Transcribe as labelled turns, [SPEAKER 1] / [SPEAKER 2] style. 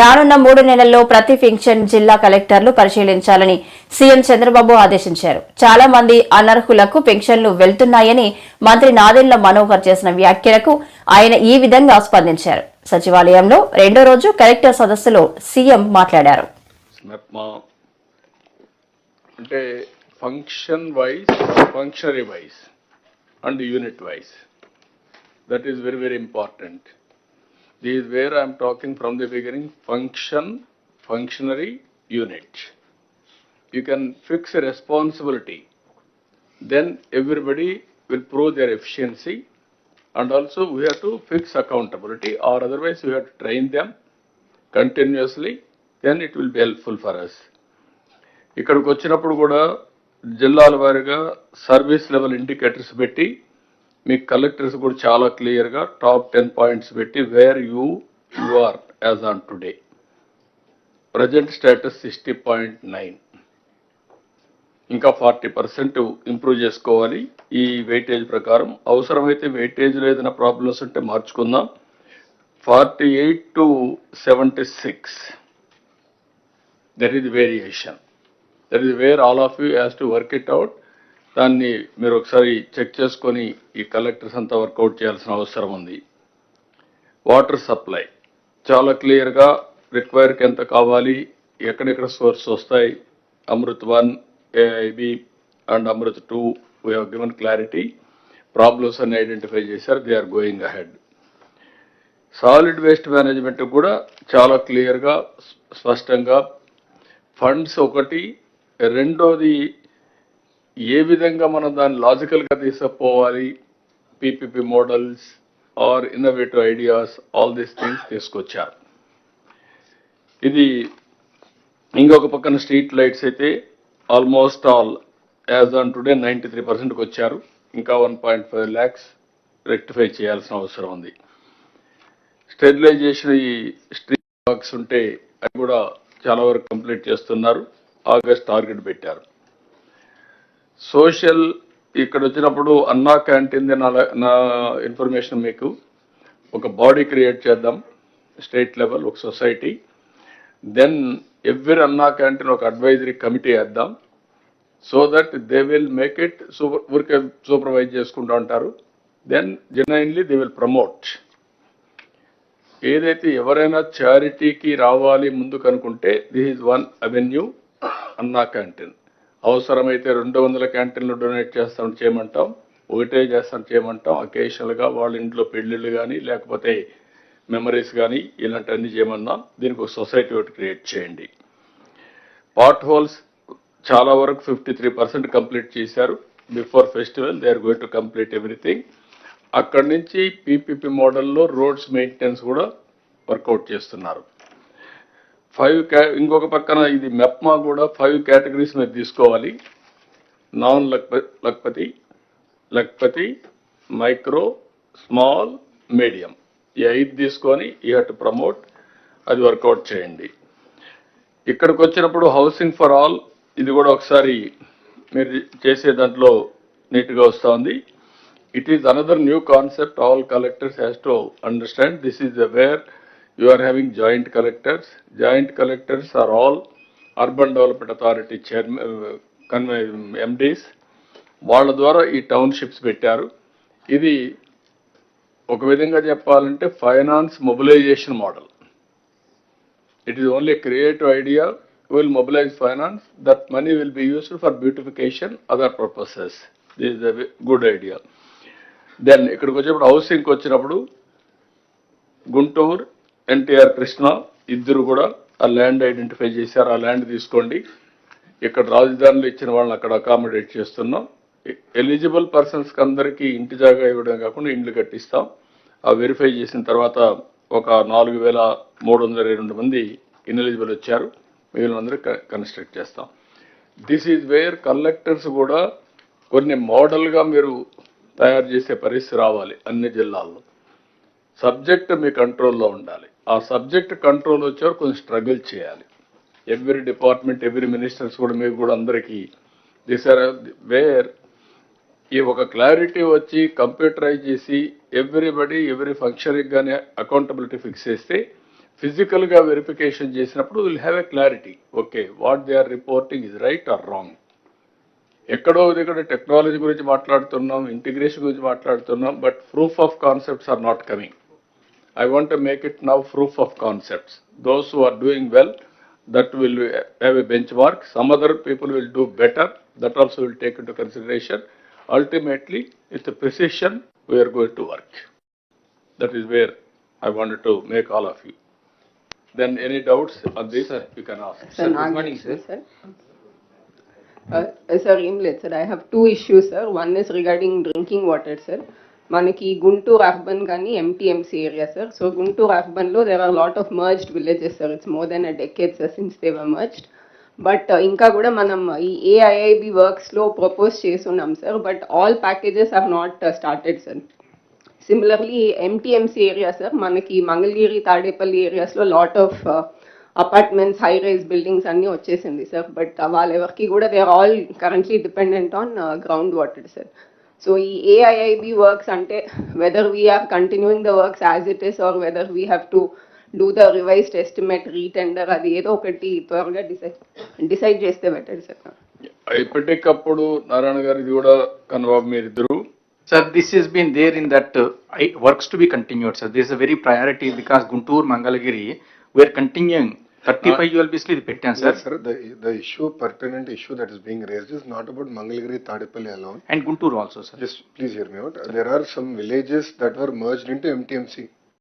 [SPEAKER 1] రానున్న మూడు నెలల్లో ప్రతి ఫింక్షన్ జిల్లా కలెక్టర్లు పరిశీలించాలని సీఎం చంద్రబాబు ఆదేశించారు. చాలా మంది అనర్హులకు పెన్షన్లు వెళ్తున్నాయని మంత్రి నాదెండ్ల మనోహర్ చేసిన వ్యాఖ్యలకు ఆయన ఈ విధంగా స్పందించారు. సచివాలయంలో రెండో రోజు కలెక్టర్ సదస్సులో సీఎం మాట్లాడారు.
[SPEAKER 2] అంటే function wise functionary wise and unit wise. That is very very important this is where I'm talking from the beginning function functionary unit you can fix responsibility then everybody will prove their efficiency and also we have to fix accountability or otherwise we have to train them continuously then it will be helpful for us ఇక్కడికి వచ్చినప్పుడు కూడా జిల్లాల వారీగా service level indicators పెట్టి మీ collectors కూడా చాలా క్లియర్గా top ten points పెట్టి where you you are as on today present status sixty point nine ఇంకా ఫార్టీ పర్సెంట్ ఇంప్రూవ్ చేసుకోవాలి. ఈ వెయిటేజ్ ప్రకారం. అవసరమైతే వెయిటేజ్లో ఏదైనా ప్రాబ్లమ్స్ ఉంటే మార్చుకుందాం. Forty eight to seventy six there is variation there is where all of you has to work it out దాన్ని మీరు ఒకసారి చెక్ చేసుకొని ఈ కలెక్టర్స్ అంతా వర్కౌట్ చేయాల్సిన అవసరం ఉంది. Water supply. చాలా క్లియర్గా రిక్వైర్కి ఎంత కావాలి ఎక్కడెక్కడ సోర్స్ వస్తాయి Amrut one AIB and Amrut two we have given clarity problems అన్ని ఐడెంటిఫై చేశారు they are going ahead solid waste management కూడా చాలా క్లియర్గా స్పష్టంగా ఫండ్స్ ఒకటి రెండోది ఏ విధంగా మనం దాన్ని లాజికల్గా తీసుకుపోవాలి PPP models are innovative ideas all these things తీసుకొచ్చారు. ఇది ఇంకొక పక్కన స్ట్రీట్ లైట్స్ అయితే almost all as on today ninety three పర్సెంట్కి వచ్చారు. ఇంకా one point five lakhs rectify చేయాల్సిన అవసరం ఉంది. స్టెరిలైజేషన్ ఈ స్ట్రీట్ బాక్స్ ఉంటే అది కూడా చాలా వరకు కంప్లీట్ చేస్తున్నారు. ఆగస్ట్ టార్గెట్ పెట్టారు. సోషల్ ఇక్కడ వచ్చినప్పుడు అన్నా క్యాంటీన్ నా నా ఇన్ఫర్మేషన్ మీకు. ఒక బాడీ క్రియేట్ చేద్దాం. స్టేట్ లెవెల్ ఒక society. Then every Anna canteen ఒక అడ్వైజరీ కమిటీ వేద్దాం. So that they will make it super ఊరికే సూపర్వైజ్ చేసుకుంటూ ఉంటారు. Then genuinely they will promote. ఏదైతే ఎవరైనా చారిటీకి రావాలి ముందుకు అనుకుంటే this is one avenue Anna canteen. అవసరమైతే రెండు వందల క్యాంటీన్లు డొనేట్ చేస్తాం చేయమంటాం. ఒకటే చేస్తాం చేయమంటాం. అకేషనల్గా వాళ్ళ ఇంట్లో పెళ్ళిళ్ళు కానీ లేకపోతే మెమరీస్ కానీ ఇలాంటివన్నీ చేయమన్నాం. దీనికి ఒక సొసైటీ ఒకటి క్రియేట్ చేయండి. పాట్ హోల్స్ చాలా వరకు ఫిఫ్టీ త్రీ పర్సెంట్ కంప్లీట్ చేశారు. Before festival they are going to complete everything. అక్కడి నుంచి పీపీపీ మోడల్లో రోడ్స్ మెయింటెనెన్స్ కూడా వర్కౌట్ చేస్తున్నారు. ఫైవ్ క్యా ఇంకొక పక్కన ఇది మెప్మా కూడా ఫైవ్ కేటగిరీస్ మీద తీసుకోవాలి. Non లక్ప lakhpati lakhpati micro small medium ఈ ఐదు తీసుకొని ఈ హట్ ప్రమోట్ అది వర్కౌట్ చేయండి. ఇక్కడికి వచ్చినప్పుడు హౌసింగ్ ఫర్ ఆల్ ఇది కూడా ఒకసారి మీరు చేసే దాంట్లో నీట్గా వస్తుంది. It is another new concept all collectors has to understand this is a where you are having joint collectors. Joint collectors are all urban development authority chairman uh, mds um, వాళ్ళ ద్వారా ఈ టౌన్షిప్స్ పెట్టారు. ఇది ఒక విధంగా చెప్పాలంటే finance mobilisation model it is only creative idea will mobilise finance that money will be used for beautification other purposes this is good idea then ఇక్కడికి వచ్చినప్పుడు హౌసింగ్కి వచ్చినప్పుడు గుంటూరు ఎన్టీఆర్ కృష్ణ ఇద్దరు కూడా ఆ ల్యాండ్ ఐడెంటిఫై చేశారు. ఆ ల్యాండ్ తీసుకోండి. ఇక్కడ రాజధానిలో ఇచ్చిన వాళ్ళని అక్కడ అకామిడేట్ చేస్తున్నాం. ఎలిజిబుల్ పర్సన్స్ అందరికీ ఇంటి జాగా ఇవ్వడం కాకుండా ఇండ్లు కట్టిస్తాం. ఆ వెరిఫై చేసిన తర్వాత ఒక నాలుగు వేల మూడు వందల ఇరవై రెండు మంది ఇన్ఎలిజిబుల్ వచ్చారు. మిగిలిన అందరూ కన్స్ట్రక్ట్ చేస్తాం. దిస్ ఈజ్ వేర్ కలెక్టర్స్ కూడా కొన్ని మోడల్గా మీరు తయారు చేసే పరిస్థితి రావాలి అన్ని జిల్లాల్లో. సబ్జెక్ట్ మీ కంట్రోల్లో ఉండాలి. ఆ సబ్జెక్ట్ కంట్రోల్ వచ్చేవారు కొంచెం స్ట్రగుల్ చేయాలి. ఎవ్రీ డిపార్ట్మెంట్ ఎవ్రీ మినిస్టర్స్ కూడా మీకు కూడా అందరికీ దిస్ ఆర్ వేర్ ఈ ఒక క్లారిటీ వచ్చి కంప్యూటరైజ్ చేసి ఎవ్రీబడి ఎవ్రీ ఫంక్షన్కి కానీ అకౌంటబిలిటీ ఫిక్స్ చేస్తే ఫిజికల్గా వెరిఫికేషన్ చేసినప్పుడు will have a clarity. Okay what they are reporting is right or wrong. ఎక్కడో దగ్గర టెక్నాలజీ గురించి మాట్లాడుతున్నాం ఇంటిగ్రేషన్ గురించి మాట్లాడుతున్నాం but proof of concepts are not coming. I want to make it now proof of concepts. Those who are doing well, that will have a benchmark. Some other people will do better. That also will take into consideration. Ultimately, it's a precision we are going to work. That is where I wanted to make all of you. Then any doubts on this, you can ask.
[SPEAKER 3] Sir, good morning, sir. sir. Uh, uh, sir, Imlet, sir, I have two issues, sir. One is regarding drinking water, sir. మనకి Guntur urban కానీ MTMC area sir so Guntur అర్బన్లో there are lot of merged villages sir it's more than a decade sir since they were merged but ఇంకా కూడా మనం ఈ AIIB వర్క్స్లో propose చేస్తున్నాం sir but all packages are not started sir similarly MTMC area sir మనకి మంగళగిరి తాడేపల్లి ఏరియాస్లో lot of apartments high rise buildings అన్నీ వచ్చేసింది సార్ బట్ వాళ్ళెవరికి కూడా they are all currently dependent on ground water sir so ఈ AIIB works అంటే whether we are continuing the works as it is or whether we have to do the revised estimate retender అది ఏదో ఒకటి త్వరగా decide decide చేస్తే better sir
[SPEAKER 2] ఇప్పటికప్పుడు నారాయణ గారు ఇది కూడా కన్వాబ్ మీరిద్దరు
[SPEAKER 4] Sir, this has been there in that uh, I- works to be continued, sir. This is a very priority because Guntur, Continuing. Thirty-five ULBs ఇది పెట్టాను
[SPEAKER 5] Sir, sir the, the issue, pertinent issue that is being raised is not about Mangalagiri Tadipalli alone.
[SPEAKER 4] And Guntur also sir
[SPEAKER 5] Just please hear me out. There are some villages that were merged into MTMC.